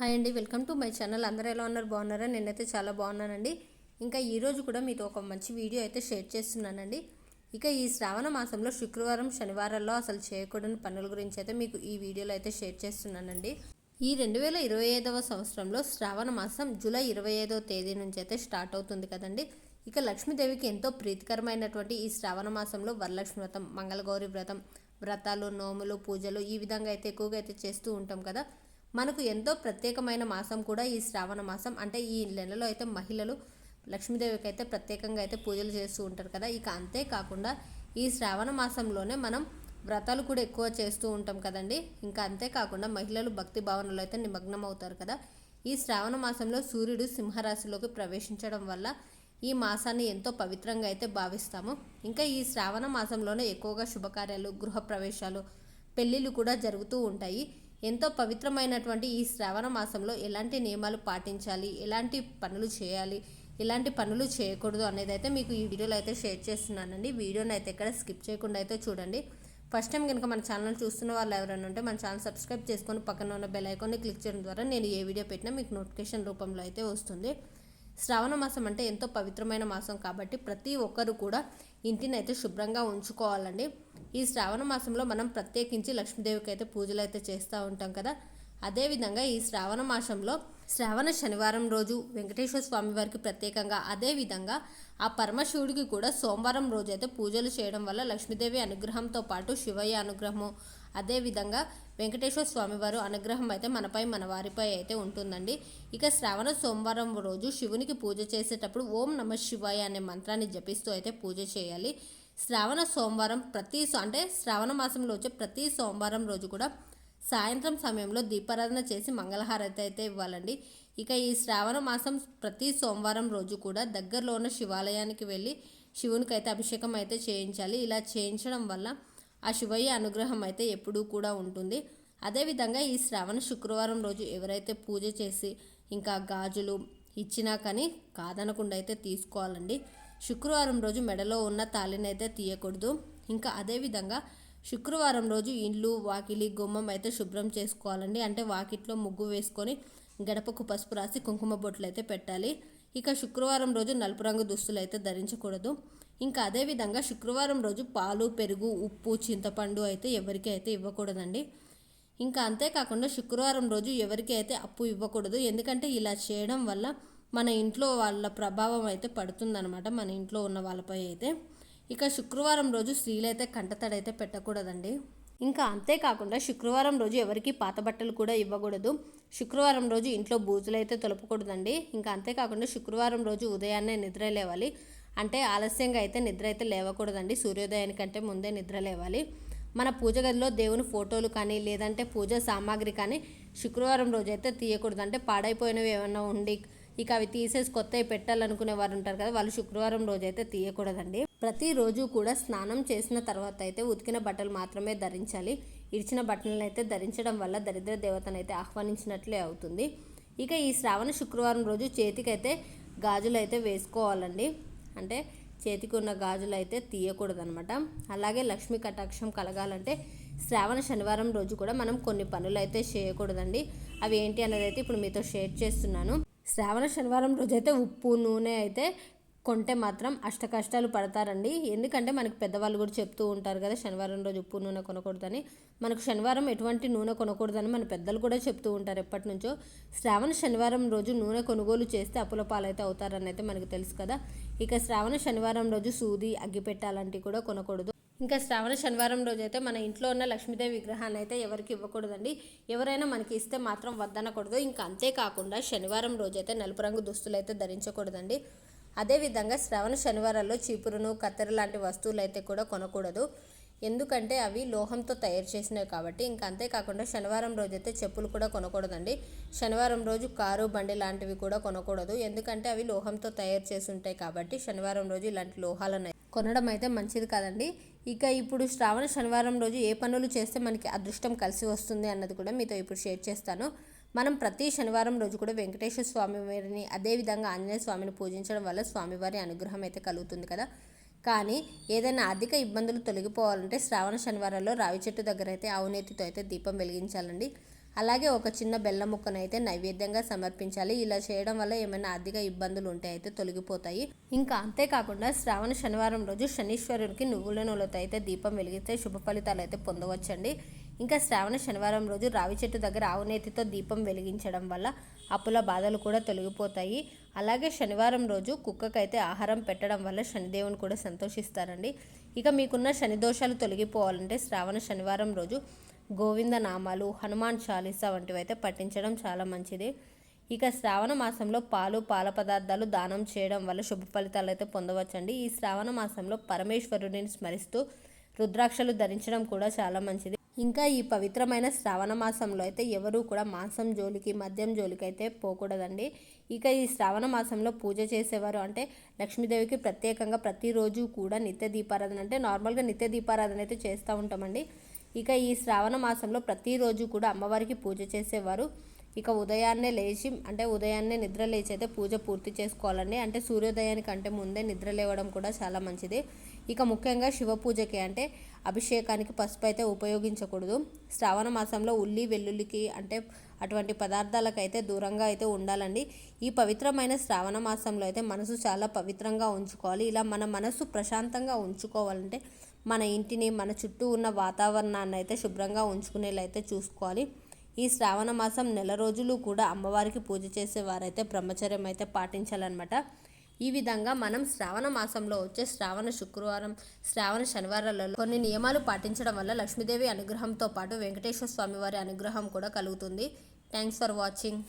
Hi అండి welcome to my channel. అందరూ ఎలా ఉన్నారు? బాగున్నారా? నేనైతే చాలా బాగున్నానండి. ఇంకా ఈరోజు కూడా మీతో ఒక మంచి వీడియో అయితే షేర్ చేస్తున్నానండి. ఇక ఈ శ్రావణ మాసంలో శుక్రవారం శనివారాల్లో అసలు చేయకూడని పనుల గురించి అయితే మీకు ఈ వీడియోలో అయితే షేర్ చేస్తున్నానండి. ఈ రెండు వేల ఇరవై ఐదవ సంవత్సరంలో శ్రావణ మాసం జూలై ఇరవై ఐదవ తేదీ నుంచి అయితే స్టార్ట్ అవుతుంది కదండి. ఇక లక్ష్మీదేవికి ఎంతో ప్రీతికరమైనటువంటి ఈ శ్రావణ మాసంలో వరలక్ష్మి వ్రతం మంగళగౌరి వ్రతం వ్రతాలు నోములు పూజలు ఈ విధంగా అయితే ఎక్కువగా అయితే చేస్తూ ఉంటాం కదా. మనకు ఎంతో ప్రత్యేకమైన మాసం కూడా ఈ శ్రావణ మాసం. అంటే ఈ నెలలో అయితే మహిళలు లక్ష్మీదేవికి అయితే ప్రత్యేకంగా అయితే పూజలు చేస్తూ ఉంటారు కదా. ఇక అంతేకాకుండా ఈ శ్రావణ మాసంలోనే మనం వ్రతాలు కూడా ఎక్కువ చేస్తూ ఉంటాం కదండి. ఇంకా అంతేకాకుండా మహిళలు భక్తి భావనలో అయితే నిమగ్నం అవుతారు కదా. ఈ శ్రావణ మాసంలో సూర్యుడు సింహరాశిలోకి ప్రవేశించడం వల్ల ఈ మాసాన్ని ఎంతో పవిత్రంగా అయితే భావిస్తాము. ఇంకా ఈ శ్రావణ మాసంలోనే ఎక్కువగా శుభకార్యాలు గృహప్రవేశాలు పెళ్ళిళ్ళు కూడా జరుగుతూ ఉంటాయి. ఎంతో పవిత్రమైనటువంటి ఈ శ్రావణ మాసంలో ఎలాంటి నియమాలు పాటించాలి? ఎలాంటి పనులు చేయాలి? ఎలాంటి పనులు చేయకూడదు అనేది అయితే మీకు ఈ వీడియోలో అయితే షేర్ చేస్తున్నానండి. వీడియోని అయితే ఎక్కడ స్కిప్ చేయకుండా అయితే చూడండి. ఫస్ట్ టైం కనుక మన ఛానల్ చూస్తున్న వాళ్ళు ఎవరైనా ఉంటే మన ఛానల్ సబ్స్క్రైబ్ చేసుకొని పక్కన ఉన్న బెల్ ఐకాన్ని క్లిక్ చేయడం ద్వారా నేను ఏ వీడియో పెట్టినా మీకు నోటిఫికేషన్ రూపంలో అయితే వస్తుంది. శ్రావణ మాసం అంటే ఎంతో పవిత్రమైన మాసం కాబట్టి ప్రతి ఒక్కరు కూడా ఇంటిని అయితే శుభ్రంగా ఉంచుకోవాలండి. ఈ శ్రావణ మాసంలో మనం ప్రత్యేకించి లక్ష్మీదేవికి అయితే పూజలు అయితే చేస్తూ ఉంటాం కదా. అదేవిధంగా ఈ శ్రావణ మాసంలో శ్రావణ శనివారం రోజు వెంకటేశ్వర స్వామి వారికి ప్రత్యేకంగా అదేవిధంగా ఆ పరమశివుడికి కూడా సోమవారం రోజు అయితే పూజలు చేయడం వల్ల లక్ష్మీదేవి అనుగ్రహంతో పాటు శివయ్య అనుగ్రహము అదేవిధంగా వెంకటేశ్వర స్వామివారు అనుగ్రహం అయితే మనపై మన వారిపై అయితే ఉంటుందండి. ఇక శ్రావణ సోమవారం రోజు శివునికి పూజ చేసేటప్పుడు ఓం నమ శివాయ అనే మంత్రాన్ని జపిస్తూ అయితే పూజ చేయాలి. శ్రావణ సోమవారం ప్రతి అంటే శ్రావణ మాసంలో వచ్చే ప్రతి సోమవారం రోజు కూడా సాయంత్రం సమయంలో దీపారాధన చేసి మంగళహారతి అయితే ఇవ్వాలండి. ఇక ఈ శ్రావణ మాసం ప్రతి సోమవారం రోజు కూడా దగ్గరలో ఉన్న శివాలయానికి వెళ్ళి శివునికి అయితే అభిషేకం అయితే చేయించాలి. ఇలా చేయించడం వల్ల ఆ శివయ్య అనుగ్రహం అయితే ఎప్పుడూ కూడా ఉంటుంది. అదేవిధంగా ఈ శ్రావణ శుక్రవారం రోజు ఎవరైతే పూజ చేసి ఇంకా గాజులు ఇచ్చినా కానీ కాదనకుండా అయితే తీసుకోవాలండి. శుక్రవారం రోజు మెడలో ఉన్న తాళిని అయితే తీయకూడదు. ఇంకా అదేవిధంగా శుక్రవారం రోజు ఇండ్లు వాకిలి గుమ్మం అయితే శుభ్రం చేసుకోవాలండి. అంటే వాకిట్లో ముగ్గు వేసుకొని గడపకు పసుపు రాసి కుంకుమ బొట్లు అయితే పెట్టాలి. ఇక శుక్రవారం రోజు నలుపు రంగు దుస్తులు అయితే ధరించకూడదు. ఇంకా అదేవిధంగా శుక్రవారం రోజు పాలు పెరుగు ఉప్పు చింతపండు అయితే ఎవరికి అయితే ఇవ్వకూడదండి. ఇంకా అంతేకాకుండా శుక్రవారం రోజు ఎవరికి అయితే అప్పు ఇవ్వకూడదు ఎందుకంటే ఇలా చేయడం వల్ల మన ఇంట్లో వాళ్ళ ప్రభావం అయితే పడుతుందనమాట మన ఇంట్లో ఉన్న వాళ్ళపై అయితే. ఇక శుక్రవారం రోజు స్త్రీలైతే కంటతడైతే పెట్టకూడదండి. ఇంకా అంతేకాకుండా శుక్రవారం రోజు ఎవరికి పాత బట్టలు కూడా ఇవ్వకూడదు శుక్రవారం రోజు ఇంట్లో బూజులు అయితే తొలపకూడదండి. ఇంకా అంతేకాకుండా శుక్రవారం రోజు ఉదయాన్నే నిద్ర లేవాలి అంటే ఆలస్యంగా అయితే నిద్ర అయితే లేవకూడదండి. సూర్యోదయానికంటే ముందే నిద్ర లేవాలి. మన పూజ గదిలో దేవుని ఫోటోలు కానీ లేదంటే పూజ సామాగ్రి కానీ శుక్రవారం రోజు అయితే తీయకూడదు. అంటే పాడైపోయినవి ఏమైనా ఉండి ఇక అవి తీసేసి కొత్తవి పెట్టాలనుకునే వారు ఉంటారు కదా వాళ్ళు శుక్రవారం రోజు అయితే తీయకూడదండి ప్రతిరోజు కూడా స్నానం చేసిన తర్వాత అయితే ఉతికిన బట్టలు మాత్రమే ధరించాలి. ఇడిచిన బట్టలను అయితే ధరించడం వల్ల దరిద్ర దేవతను అయితే ఆహ్వానించినట్లే అవుతుంది. ఇక ఈ శ్రావణ శుక్రవారం రోజు చేతికైతే గాజులు అయితే వేసుకోవాలండి. అంటే చేతికి ఉన్న గాజులు అయితే తీయకూడదనమాట అలాగే లక్ష్మీ కటాక్షం కలగాలంటే శ్రావణ శనివారం రోజు కూడా మనం కొన్ని పనులు అయితే చేయకూడదండి. అవి ఏంటి అనేది అయితే ఇప్పుడు మీతో షేర్ చేస్తున్నాను. శ్రావణ శనివారం రోజు అయితే ఉప్పు నూనె అయితే కొంటే మాత్రం అష్ట కష్టాలు పడతారండి. ఎందుకంటే మనకి పెద్దవాళ్ళు కూడా చెప్తూ ఉంటారు కదా శనివారం రోజు ఉప్పు నూనె కొనకూడదని. మనకు శనివారం ఎటువంటి నూనె కొనకూడదని మన పెద్దలు కూడా చెప్తూ ఉంటారు ఎప్పటి నుంచో శ్రావణ శనివారం రోజు నూనె కొనుగోలు చేస్తే అప్పుల పాలైతే అవుతారని అయితే మనకు తెలుసు కదా. ఇక శ్రావణ శనివారం రోజు సూది అగ్గిపెట్ట అలాంటివి కూడా కొనకూడదు. ఇంకా శ్రావణ శనివారం రోజు అయితే మన ఇంట్లో ఉన్న లక్ష్మీదేవి విగ్రహాన్ని అయితే ఎవరికి ఇవ్వకూడదండి. ఎవరైనా మనకి ఇస్తే మాత్రం వద్దనకూడదు. ఇంకా అంతేకాకుండా శనివారం రోజు అయితే నలుపు రంగు దుస్తులు అయితే ధరించకూడదండి. అదేవిధంగా శ్రవణ శనివారాల్లో చీపురును కత్తెర లాంటి వస్తువులు అయితే కూడా కొనకూడదు. ఎందుకంటే అవి లోహంతో తయారు చేసినవి కాబట్టి. ఇంకా అంతేకాకుండా శనివారం రోజు అయితే చెప్పులు కూడా కొనకూడదండి. శనివారం రోజు కారు బండి లాంటివి కూడా కొనకూడదు. ఎందుకంటే అవి లోహంతో తయారు చేసి ఉంటాయి కాబట్టి శనివారం రోజు ఇలాంటి లోహాలను కొనడం అయితే మంచిది కాదండి. ఇక ఇప్పుడు శ్రావణ శనివారం రోజు ఏ పనులు చేస్తే మనకి అదృష్టం కలిసి వస్తుంది అన్నది కూడా మీతో ఇప్పుడు షేర్ చేస్తాను. మనం ప్రతి శనివారం రోజు కూడా వెంకటేశ్వర స్వామి వారిని అదేవిధంగా ఆంజనేయ స్వామిని పూజించడం వల్ల స్వామివారి అనుగ్రహం అయితే కలుగుతుంది కదా. కానీ ఏదైనా ఆర్థిక ఇబ్బందులు తొలగిపోవాలంటే శ్రావణ శనివారాల్లో రావి చెట్టు దగ్గర అయితే అవినేతితో అయితే దీపం వెలిగించాలండి. అలాగే ఒక చిన్న బెల్లం ముక్కను అయితే నైవేద్యంగా సమర్పించాలి. ఇలా చేయడం వల్ల ఏమైనా ఆర్థిక ఇబ్బందులు ఉంటే అయితే తొలగిపోతాయి. ఇంకా అంతేకాకుండా శ్రావణ శనివారం రోజు శనీశ్వరునికి నువ్వుల నూనెతో అయితే దీపం వెలిగిస్తే శుభ ఫలితాలు అయితే పొందవచ్చండి. ఇంకా శ్రావణ శనివారం రోజు రావి చెట్టు దగ్గర ఆవునేతితో దీపం వెలిగించడం వల్ల అప్పుల బాధలు కూడా తొలగిపోతాయి. అలాగే శనివారం రోజు కుక్కకైతే ఆహారం పెట్టడం వల్ల శనిదేవుని కూడా సంతోషిస్తారండి. ఇక మీకున్న శని దోషాలు తొలగిపోవాలంటే శ్రావణ శనివారం రోజు గోవింద నామాలు హనుమాన్ చాలీసా వంటివి అయితే పఠించడం చాలా మంచిది. ఇక శ్రావణ మాసంలో పాలు పాల పదార్థాలు దానం చేయడం వల్ల శుభ ఫలితాలు అయితే పొందవచ్చండి. ఈ శ్రావణ మాసంలో పరమేశ్వరుడిని స్మరిస్తూ రుద్రాక్షలు ధరించడం కూడా చాలా మంచిది. ఇంకా ఈ పవిత్రమైన శ్రావణ మాసంలో అయితే ఎవరూ కూడా మాంసం జోలికి మద్యం జోలికి అయితే పోకూడదండి. ఇక ఈ శ్రావణ మాసంలో పూజ చేసేవారు అంటే లక్ష్మీదేవికి ప్రత్యేకంగా ప్రతిరోజు కూడా నిత్య దీపారాధన అంటే నార్మల్గా నిత్య దీపారాధన అయితే చేస్తూ ఉంటామండి. ఇక ఈ శ్రావణ మాసంలో ప్రతిరోజు కూడా అమ్మవారికి పూజ చేసేవారు. ఇక ఉదయాన్నే లేచి అంటే ఉదయాన్నే నిద్ర లేచి అయితే పూజ పూర్తి చేసుకోవాలండి. అంటే సూర్యోదయానికి అంటే ముందే నిద్ర లేవడం కూడా చాలా మంచిది. ఇక ముఖ్యంగా శివ పూజకి అంటే అభిషేకానికి పసుపు అయితే ఉపయోగించకూడదు. శ్రావణ మాసంలో ఉల్లి వెల్లుల్లికి అంటే అటువంటి పదార్థాలకైతే దూరంగా అయితే ఉండాలండి. ఈ పవిత్రమైన శ్రావణ మాసంలో అయితే మనసు చాలా పవిత్రంగా ఉంచుకోవాలి. ఇలా మన మనసు ప్రశాంతంగా ఉంచుకోవాలంటే మన ఇంటిని మన చుట్టూ ఉన్న వాతావరణాన్ని అయితే శుభ్రంగా ఉంచుకునేలా అయితే చూసుకోవాలి. ఈ శ్రావణ మాసం నెల రోజులు కూడా అమ్మవారికి పూజ చేసే వారైతే బ్రహ్మచర్యం అయితే పాటించాలన్నమాట. ఈ విధంగా మనం శ్రావణ మాసంలో వచ్చే శ్రావణ శుక్రవారం శ్రావణ శనివారాలలో కొన్ని నియమాలు పాటించడం వల్ల లక్ష్మీదేవి అనుగ్రహంతో పాటు వెంకటేశ్వర స్వామి వారి అనుగ్రహం కూడా కలుగుతుంది. Thanks for watching